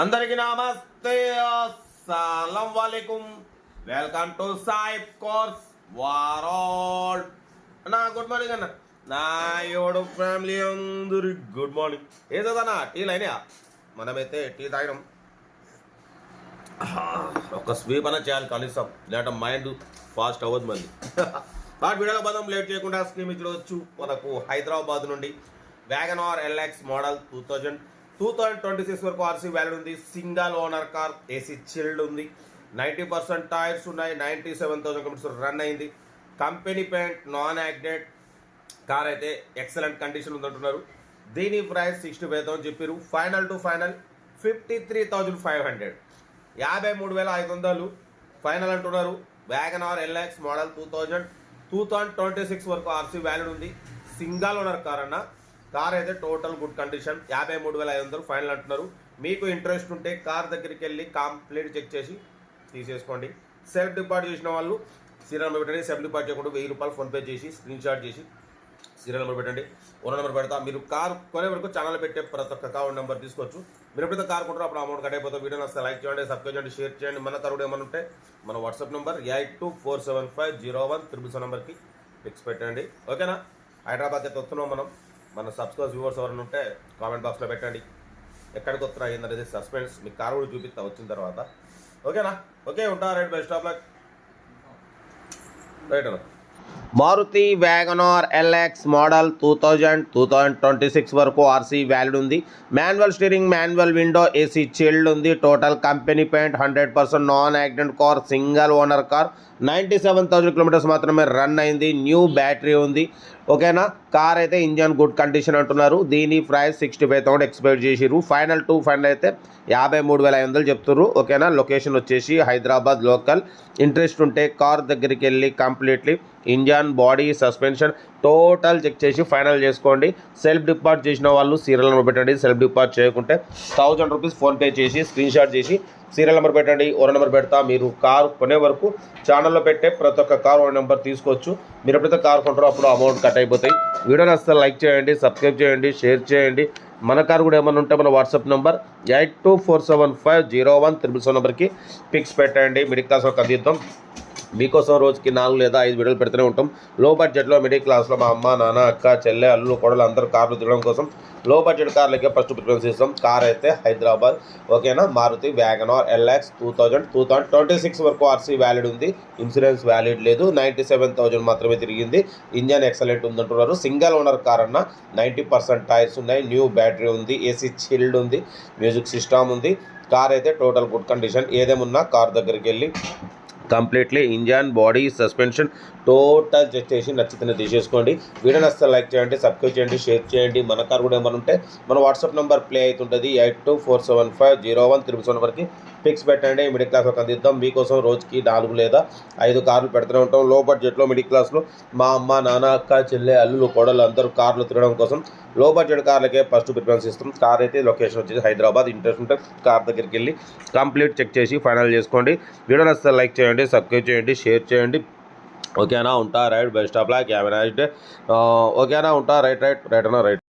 అందరికీ నమస్తే. అస్సలం వాలేకుం. వెల్కమ్ టు సాయిబ్ కోర్స్ వారోల్. అన్న గుడ్ మార్నింగ్ అన్న. నా యోడు ఫ్యామిలీ అందరి గుడ్ మార్నింగ్. ఏ చదవనా టీ లైనా? మనమైతే టీ తాగినాం. ఒక స్వీప్ అన్న చేయాలి కనీసం. లేదంటే మైండ్ ఫాస్ట్ అవ్వదు మంది. ఆ వీడియో పదం లేట్ చేయకుండా స్క్రీమ్ ఇచ్చుకోవచ్చు మనకు హైదరాబాద్ నుండి wagon R LX model two thousand two thousand twenty six వరకు ఆర్సీ వ్యాల్యూ ఉంది. Single owner car AC chilled ఉంది. నైంటీ పర్సెంట్ టైర్స్ ఉన్నాయి. Ninety seven thousand kilometres run అయింది. కంపెనీ పెయింట్ నాన్ యాక్డెడ్ కార్ అయితే ఎక్సలెంట్ కండిషన్ ఉందంటున్నారు. దీని price sixty five thousand చెప్పారు final to final fifty three thousand five hundred యాభై మూడు వేల ఐదు వందలు. ఫైనల్ అంటున్నారు. Wagon R LX model two thousand two thousand twenty six వరకు ఆర్సీ వ్యాలిడ్ ఉంది. సింగల్ ఓనర్ కార్ అన్న. కార్ అయితే టోటల్ గుడ్ కండిషన్. యాభై మూడు వేల ఐదు వందలు ఫైనల్ అంటున్నారు. మీకు ఇంట్రెస్ట్ ఉంటే కార్ దగ్గరికి వెళ్ళి కంప్లీట్ చెక్ చేసి తీసేసుకోండి. సెల్ఫ్ డిపాజిట్ చేసిన వాళ్ళు సీరియల్ నెంబర్ పెట్టండి. సెల్ఫ్ డిపాజిట్ చేయకుండా వెయ్యి రూపాయలు ఫోన్పే చేసి స్క్రీన్ షాట్ చేసి సీరియల్ నెంబర్ పెట్టండి. ఓనర్ నెంబర్ పెడతా. మీరు కార్ కొనే వరకు ఛానల్ పెట్టే ప్రతి ఒక్క అకౌంట్ నెంబర్ తీసుకోవచ్చు. మీరు ఎప్పుడైతే కార్ కొంటారో అప్పుడు అమౌంట్ కట్ అయిపోతుంది. వీడియో వస్తే లైక్ చేయండి సబ్స్క్రైబ్ చేయండి షేర్ చేయండి. మన కారు ఏమైనా ఉంటే మన WhatsApp number eight two four seven five zero one triple seven నెంబర్కి ఫిక్స్ పెట్టండి. ఓకేనా? హైదరాబాద్ అయితే వస్తున్నాం మనం. మన సబ్స్క్రైబ్ వ్యూవర్స్ ఎవరైనా ఉంటే కామెంట్ బాక్స్లో పెట్టండి. ఎక్కడికి వస్తున్నా ఏందనేది సస్పెన్స్ మీ కార్ కూడా చూపిస్తా వచ్చిన తర్వాత. ఓకేనా? ఓకే ఉంటా. Right best of luck. Right అన్న. Maruti wagon R LX model two thousand two thousand twenty six వరకు ఆర్సీ వ్యాలిడ్ ఉంది. Manual steering manual window AC chilled ఉంది. Total company paint hundred percent non accident car single owner car ninety seven thousand kilometres మాత్రమే run అయింది. New battery ఉంది. ఓకేనా car అయితే engine good condition అంటున్నారు. దీని price sixty five thousand expect చేసిరు final to final అయితే యాభై మూడు వేల ఐదు వందలు చెప్తుర్రు. ఓకేనా లొకేషన్ వచ్చేసి హైదరాబాద్ లోకల్ ఇంట్రెస్ట్ ఉంటే కార్ దగ్గరికి వెళ్ళి completely engine body suspension total check చేసి ఫైనల్ చేసుకోండి. సెల్ఫ్ డిపార్ట్ చేసిన వాళ్ళు సీరియల్ నెంబర్ పెట్టండి. సెల్ఫ్ డిపార్ట్ చేయకుంటే థౌజండ్ రూపీస్ ఫోన్పే చేసి స్క్రీన్ షాట్ చేసి సీరియల్ నెంబర్ పెట్టండి. ఓనర్ నెంబర్ పెడతా. మీరు కార్ కొనే వరకు ఛానల్లో పెట్టే ప్రతి ఒక్క కార్ ఓనర్ నెంబర్ తీసుకోవచ్చు. మీరు ఎప్పుడైతే కార్ కొంటారో అప్పుడు అమౌంట్ కట్ అయిపోతాయి. వీడియోని అసలు లైక్ చేయండి సబ్స్క్రైబ్ చేయండి షేర్ చేయండి. మన కారు కూడా ఏమైనా ఉంటే మన WhatsApp number eight two four seven five zero one triple seven నెంబర్కి పిక్స్ పెట్టండి. మిడిల్ క్లాస్ ఒక అందిద్దాం మీకోసం రోజుకి నాలుగు లేదా ఐదు వీడియోలు పెడుతూనే ఉంటాం. లో బడ్జెట్లో మిడిల్ క్లాస్లో మా అమ్మ నాన్న అక్క చెల్లె అల్లు కొడలు అందరూ కార్లు తిరగడం కోసం లో బడ్జెట్ కార్లకే ఫస్ట్ ప్రిఫరెన్స్ ఇస్తాం. కార్ అయితే హైదరాబాద్. ఓకేనా? Maruti wagon R LX two thousand two thousand twenty six వరకు ఆర్సీ వ్యాలిడ్ ఉంది. ఇన్సూరెన్స్ వ్యాలిడ్ లేదు. నైంటీ సెవెన్ థౌజండ్ మాత్రమే తిరిగింది. ఇంజన్ ఎక్సలెంట్ ఉందంటున్నారు. సింగల్ ఓనర్ కార్ అన్న నైంటీ పర్సెంట్ టైర్స్ ఉన్నాయి. న్యూ బ్యాటరీ ఉంది. ఏసీ చిల్డ్ ఉంది. మ్యూజిక్ సిస్టమ్ ఉంది. కార్ అయితే టోటల్ గుడ్ కండిషన్. ఏదేమున్నా కార్ దగ్గరికి వెళ్ళి completely engine body suspension total check చేసి నచ్చితే తీసేసుకోండి. వీడియో నచ్చితే లైక్ చేయండి సబ్స్క్రైబ్ చేయండి షేర్ చేయండి. మన కార్ కూడా ఏమైనా ఉంటే మన వాట్సాప్ నెంబర్ ప్లే అవుతుంటుంది. Eight two four seven five zero one triple seven వరకు ఫిక్స్ పెట్టండి మిడిల్ క్లాస్ ఒక అందిద్దాం మీకోసం రోజుకి నాలుగు లేదా ఐదు కార్లు పెడుతూనే ఉంటాం. లో బడ్జెట్లో మిడిల్ క్లాస్లో మా అమ్మ నాన్న అక్క చెల్లె అల్లులు కోడలు అందరూ కార్లు తిరగడం కోసం లో బడ్జెట్ కార్లకే ఫస్ట్ ప్రిఫరెన్స్ ఇస్తాం. కార్ అయితే లొకేషన్ వచ్చేసి హైదరాబాద్ ఇంట్రెస్ట్ ఉంటే కార్ దగ్గరికి వెళ్ళి కంప్లీట్ చెక్ చేసి ఫైనల్ చేసుకోండి. వీడియో నచ్చితే లైక్ చేయండి సబ్స్క్రైబ్ చేయండి షేర్ చేయండి. ఓకేనా? ఉంటా right best of luck have nice day. ఓకేనా? ఉంటా రైట్ రైట్ రైట్ అన్నా రైట్.